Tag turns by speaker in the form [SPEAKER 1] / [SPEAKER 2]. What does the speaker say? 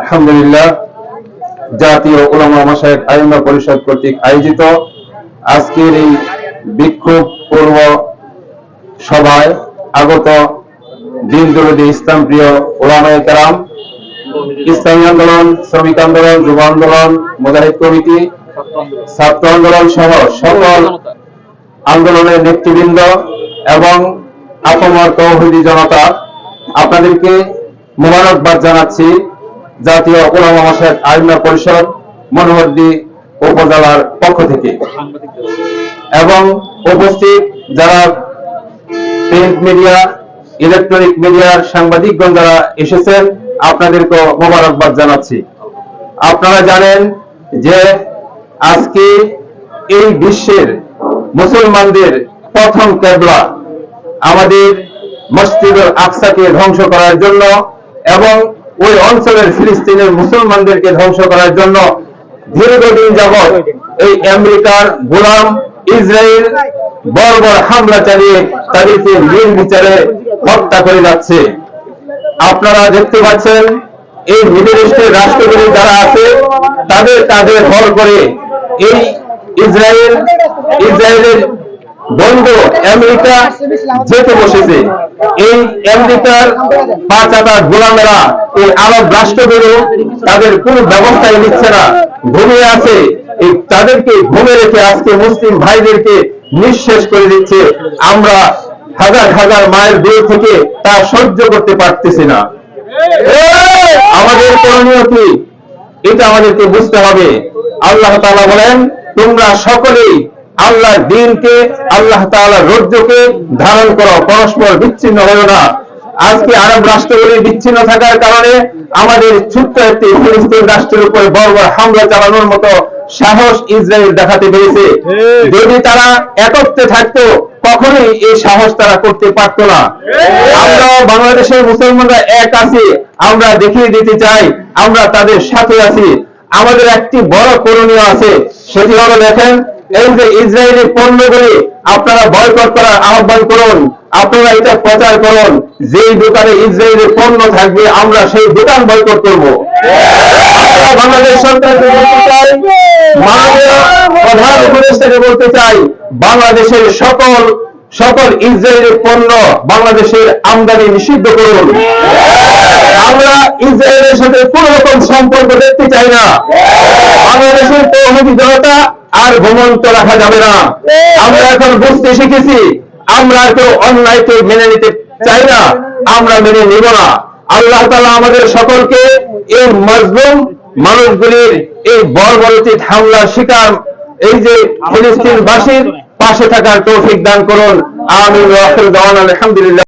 [SPEAKER 1] আলহামদুলিল্লাহ, জাতীয় ওলামা মাসায়েক আইমা পরিষদ কর্তৃক আয়োজিত আজকের এই বিক্ষোভ পূর্ব সভায় আগত দিন দরদি ইসলাম প্রিয় ওলামায়ে কেরাম ইসলামী আন্দোলন, শ্রমিক আন্দোলন, যুব আন্দোলন, মুজাহিদ কমিটি, ছাত্র আন্দোলন সহ সকল আন্দোলনের নেতৃবৃন্দ এবং আপমর তৌহিদি জনতা, আপনাদেরকে মোবারকবাদ জানাচ্ছি। জাতীয় ওলামা মাসায়েক আইমা পরিষদ মনোহরদি উপজেলার পক্ষ থেকে। এবং উপস্থিত যারা প্রিন্ট মিডিয়া, ইলেকট্রনিক মিডিয়ার সাংবাদিকগণ যারা এসেছেন, আপনাদেরকে মোবারকবাদ জানাচ্ছি। আপনারা জানেন যে আজকে এই বিশ্বের মুসলমানদের প্রথম কেবলা আমাদের মসজিদুল আকসাকে ধ্বংস করার জন্য এবং ওই অঞ্চলের ফিলিস্তিনের মুসলমানদেরকে ধ্বংস করার জন্য দীর্ঘদিন যাবৎ এই আমেরিকার গোলাম ইসরায়েল বর্বর হামলা চালিয়ে তাদেরকে নির্বিচারে হত্যা করে যাচ্ছে। আপনারা দেখতে পাচ্ছেন, এই মিডল ইস্টের রাষ্ট্রগুলি যারা আছে, তাদের তাদের ভর করে এই ইসরায়েল, ইসরায়েলের বন্ধু আমেরিকা যেতে বসেছে। এই আমেরিকার পাঁচ হাজার গোলামেরা, এই আরব রাষ্ট্রগুলো তাদের কোন ব্যবস্থাই নিচ্ছে না। ঘুমিয়ে আছে। এই তাদেরকে ঘুমে রেখে আজকে মুসলিম ভাইদেরকে নিঃশেষ করে দিচ্ছে। আমরা হাজার হাজার মায়ের দূর থেকে তা সহ্য করতে পারতেছি না। আমাদের করণীয় কি? এটা আমাদেরকে বুঝতে হবে। আল্লাহ তাআলা বলেন, তোমরা সকলেই আল্লাহর দিনকে আল্লাহ তাআলার রজ্জুকে ধারণ করো। পরস্পর বিচ্ছিন্ন হলো না। আজকে আরব রাষ্ট্রগুলি বিচ্ছিন্ন থাকার কারণে আমাদের ছোট্ট একটি ফিলিস্তিন রাষ্ট্রের উপর বর্বর হামলা চালানোর মতো সাহস ইসরায়েল দেখাতে পেরেছে। যদি তারা একত্রে থাকতো কখনোই এই সাহস তারা করতে পারতো না। আমরা বাংলাদেশের মুসলমানরা এক আছি। আমরা দেখিয়ে দিতে চাই আমরা তাদের সাথে আছি। আমাদের একটি বড় করণীয় আছে। সেটি হলো দেখেন, এই যে ইসরায়েলি পণ্যগুলি আপনারা বয়কট করার আহ্বান করুন, আপনারা এটা প্রচার করুন, যেই দোকানে ইসরায়েলি পণ্য থাকবে, আমরা সেই দোকান বয়কট করব। বাংলাদেশ সরকারকে বলতে চাই, বাংলাদেশের সকল সকল ইসরায়েলের পণ্য বাংলাদেশের আমদানি নিষিদ্ধ করুন। আমরা ইসরায়েলের সাথে কোন রকম সম্পর্ক দেখতে চাই না। বাংলাদেশের তৌহিদি জনতা আর ঘুমন্ত রাখা যাবে না। আমরা এখন বুঝতে শিখেছি, আমরা কেউ অন্যায়কে মেনে নিতে চাই না, আমরা মেনে নিব না। আল্লাহ তালা আমাদের সকলকে এই মজলুম মানুষগুলির এই বর্বরচিত হামলার শিকার, এই যে ফিলিস্তিনবাসীর পাশে থাকার তৌফিক দান করুন। আমিন আলহামদুলিল্লাহ।